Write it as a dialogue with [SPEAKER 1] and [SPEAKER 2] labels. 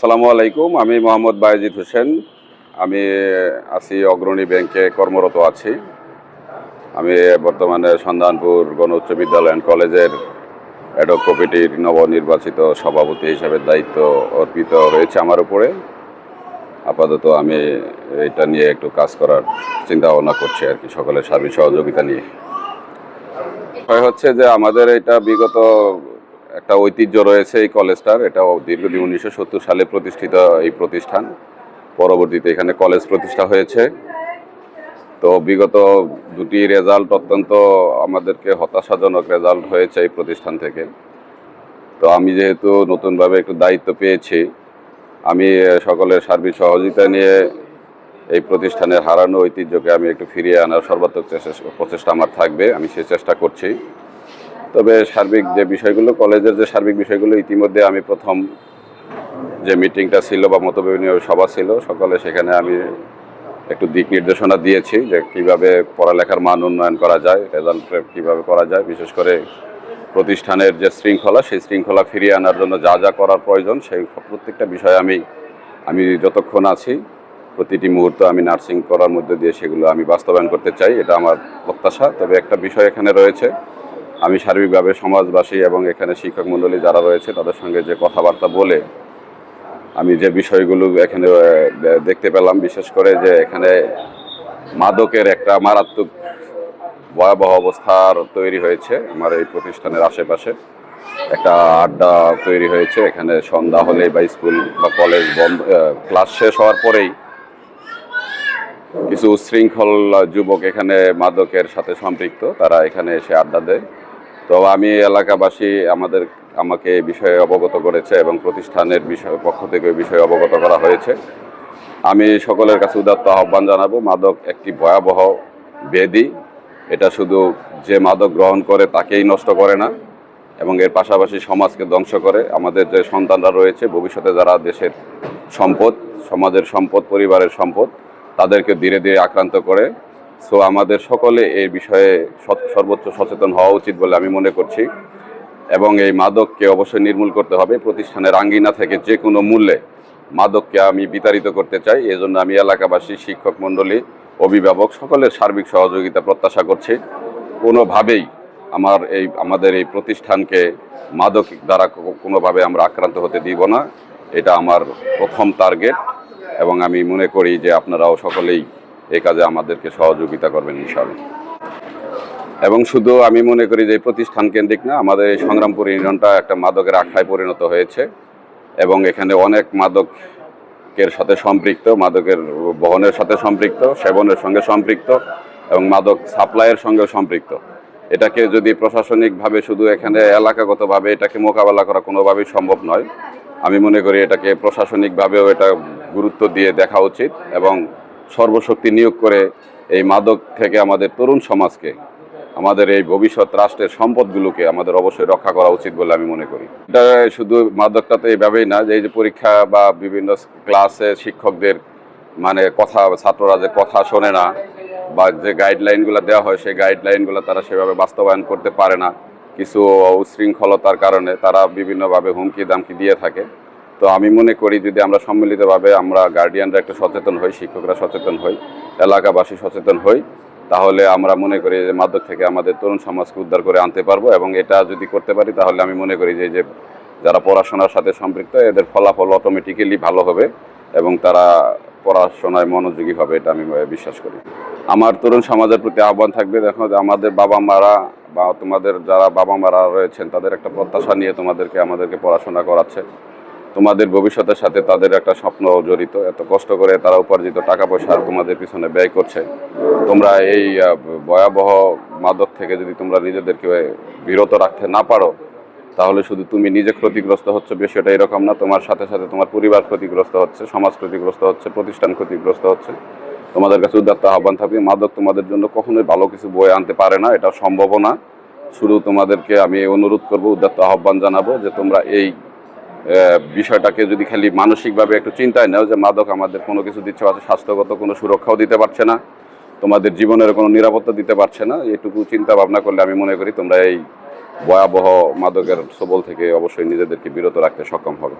[SPEAKER 1] আসসালামু আলাইকুম, আমি মোহাম্মদ বায়েজিদ হোসেন। আমি আছি অগ্রণী ব্যাংকে কর্মরত আছি। আমি বর্তমানে সন্ধানপুর গণ উচ্চ বিদ্যালয় অ্যান্ড কলেজের অ্যাডক কমিটির নবনির্বাচিত সভাপতি হিসাবে দায়িত্ব অর্পিত হয়েছে আমার উপরে। আপাতত আমি, এটা নিয়ে একটু কাজ করার চিন্তা ভাবনা করছি আর কি, সকলের সার্বিক সহযোগিতা নিয়ে। হচ্ছে যে আমাদের এটা বিগত একটা ঐতিহ্য রয়েছে এই কলেজটার। এটা দীর্ঘদিন উনিশশো সত্তর সালে প্রতিষ্ঠিত এই প্রতিষ্ঠান। পরবর্তীতে এখানে কলেজ প্রতিষ্ঠা হয়েছে। তো বিগত দুটি রেজাল্ট অত্যন্ত আমাদেরকে হতাশাজনক রেজাল্ট হয়েছে এই প্রতিষ্ঠান থেকে। তো আমি যেহেতু নতুনভাবে একটু দায়িত্ব পেয়েছি, আমি সকলের সার্বিক সহযোগিতা নিয়ে এই প্রতিষ্ঠানের হারানো ঐতিহ্যকে আমি একটু ফিরিয়ে আনার সর্বাত্মক চেষ্টা প্রচেষ্টা আমার থাকবে। আমি সেই চেষ্টা করছি। তবে সার্বিক যে বিষয়গুলো, কলেজের যে সার্বিক বিষয়গুলো, ইতিমধ্যে আমি প্রথম যে মিটিংটা ছিল বা মতবিনিময় সভা ছিল, সকলে সেখানে আমি একটু দিক নির্দেশনা দিয়েছি যে কীভাবে পড়ালেখার মান উন্নয়ন করা যায় রেজাল্ট কীভাবে করা যায়, বিশেষ করে প্রতিষ্ঠানের যে শৃঙ্খলা, সেই শৃঙ্খলা ফিরিয়ে আনার জন্য যা যা করার প্রয়োজন, সেই প্রত্যেকটা বিষয়ে আমি আমি যতক্ষণ আছি, প্রতিটি মুহূর্ত আমি নার্সিং করার মধ্যে দিয়ে সেগুলো আমি বাস্তবায়ন করতে চাই, এটা আমার প্রত্যাশা। তবে একটা বিষয় এখানে রয়েছে আমি সার্বিকভাবে সমাজবাসী এবং এখানে শিক্ষক মণ্ডলী যারা রয়েছে, তাদের সঙ্গে যে কথাবার্তা বলে আমি যে বিষয়গুলো এখানে দেখতে পেলাম, বিশেষ করে যে এখানে মাদকের একটা মারাত্মক ভয়াবহ অবস্থার তৈরি হয়েছে, আমার এই প্রতিষ্ঠানের আশেপাশে। একটা আড্ডা তৈরি হয়েছে, এখানে সন্ধ্যা হলে বা স্কুল বা কলেজ বন্ধ ক্লাস শেষ হওয়ার পরেই কিছু উশৃঙ্খল যুবক এখানে মাদকের সাথে সম্পৃক্ত, তারা এখানে এসে আড্ডা দেয়। তো আমি এলাকাবাসী আমাদের, আমাকে বিষয়ে অবগত করেছে এবং প্রতিষ্ঠানের বিষয়, পক্ষ থেকে বিষয়ে অবগত করা হয়েছে। আমি সকলের কাছে উদাত্ত আহ্বান জানাব, মাদক একটি ভয়াবহ বেদি। এটা শুধু যে মাদক গ্রহণ করে তাকেই নষ্ট করে না, এবং এর পাশাপাশি সমাজকে ধ্বংস করে। আমাদের যে সন্তানরা রয়েছে, ভবিষ্যতে যারা দেশের সম্পদ, সমাজের সম্পদ, পরিবারের সম্পদ, তাদেরকে ধীরে ধীরে আক্রান্ত করে সো আমাদের সকলে এই বিষয়ে সর্বোচ্চ সচেতন হওয়া উচিত বলে আমি মনে করছি। এবং এই মাদককে অবশ্যই নির্মূল করতে হবে। প্রতিষ্ঠানের আঙ্গিনা থেকে যে কোনো মূল্যে মাদককে আমি বিতাড়িত করতে চাই। এজন্য আমি এলাকাবাসী, শিক্ষক মণ্ডলী, অভিভাবক সকলের সার্বিক সহযোগিতা প্রত্যাশা করছি। কোনোভাবেই আমার এই, আমাদের এই প্রতিষ্ঠানকে মাদক দ্বারা কোনোভাবে আমরা আক্রান্ত হতে দিব না। এটা আমার প্রথম টার্গেট। এবং আমি মনে করি যে আপনারাও সকলেই এই কাজে আমাদেরকে সহযোগিতা করবেন ইনশাআল্লাহ। এবং শুধু আমি মনে করি যে প্রতিষ্ঠান কেন্দ্রিক না, আমাদের এই সংগ্রামপুর ইউনিয়নটা একটা মাদকের আখড়ায় পরিণত হয়েছে এবং এখানে অনেক মাদকের সাথে সম্পৃক্ত, মাদকের বহনের সাথে সম্পৃক্ত, সেবনের সঙ্গে সম্পৃক্ত এবং মাদক সাপ্লাইয়ের সঙ্গে সম্পৃক্ত। এটাকে যদি প্রশাসনিকভাবে শুধু এখানে এলাকাগতভাবে এটাকে মোকাবেলা করা কোনোভাবেই সম্ভব নয়, আমি মনে করি এটাকে প্রশাসনিকভাবেও এটা গুরুত্ব দিয়ে দেখা উচিত এবং সর্বশক্তি নিয়োগ করে এই মাদক থেকে আমাদের তরুণ সমাজকে, আমাদের এই ভবিষ্যৎ রাষ্ট্রের সম্পদগুলোকে আমাদের অবশ্যই রক্ষা করা উচিত বলে আমি মনে করি। এটা শুধু মাদকটা তো এইভাবেই না, যে এই যে পরীক্ষা বা বিভিন্ন ক্লাসে শিক্ষকদের মানে কথা, ছাত্ররা যে কথা শোনে না, বা যে গাইডলাইনগুলো দেওয়া হয়, সেই গাইডলাইনগুলো তারা সেভাবে বাস্তবায়ন করতে পারে না। কিছু উশৃঙ্খলতার কারণে তারা বিভিন্নভাবে হুমকি দামকি দিয়ে থাকে। তো আমি মনে করি যদি আমরা সম্মিলিতভাবে আমরা গার্ডিয়ানরা একটু সচেতন হই, শিক্ষকরা সচেতন হই, এলাকাবাসী সচেতন হই, তাহলে আমরা মনে করি যে মাদক থেকে আমাদের তরুণ সমাজকে উদ্ধার করে আনতে পারব এবং এটা যদি করতে পারি তাহলে আমি মনে করি যে যে যারা পড়াশোনার সাথে সম্পৃক্ত, এদের ফলাফল অটোমেটিক্যালি ভালো হবে এবং তারা পড়াশোনায় মনোযোগী হবে, এটা আমি বিশ্বাস করি। আমার তরুণ সমাজের প্রতি আহ্বান থাকবে, দেখো যে আমাদের বাবা মারা বা তোমাদের যারা বাবা মারা রয়েছেন, তাদের একটা প্রত্যাশা নিয়ে তোমাদেরকে, আমাদেরকে পড়াশোনা করাচ্ছে। তোমাদের ভবিষ্যতের সাথে তাদের একটা স্বপ্ন জড়িত। এত কষ্ট করে তারা উপার্জিত টাকা পয়সা তোমাদের পিছনে ব্যয় করছে। তোমরা এই ভয়াবহ মাদক থেকে যদি তোমরা নিজেদেরকে বিরত রাখতে না পারো, তাহলে শুধু তুমি নিজে ক্ষতিগ্রস্ত হচ্ছে বিষয়টা এরকম না। তোমার সাথে সাথে তোমার পরিবার ক্ষতিগ্রস্ত হচ্ছে, সমাজ ক্ষতিগ্রস্ত হচ্ছে, প্রতিষ্ঠান ক্ষতিগ্রস্ত হচ্ছে। তোমাদের কাছে উদাত্ত আহ্বান থাকবে, মাদক তোমাদের জন্য কখনোই ভালো কিছু বয়ে আনতে পারে না, এটা সম্ভব না। শুধু তোমাদেরকে আমি অনুরোধ করব, উদাত্ত আহ্বান জানাব যে তোমরা এই বিষয়টাকে যদি খালি মানসিকভাবে একটু চিন্তায় নেও যে, মাদক আমাদের কোনো কিছু দিচ্ছে বা স্বাস্থ্যগত কোনো সুরক্ষাও দিতে পারছে না, তোমাদের জীবনের কোনো নিরাপত্তা দিতে পারছে না, এটুকু চিন্তা ভাবনা করলে আমি মনে করি তোমরা এই ভয়াবহ মাদকের সবল থেকে অবশ্যই নিজেদেরকে বিরত রাখতে সক্ষম হবে।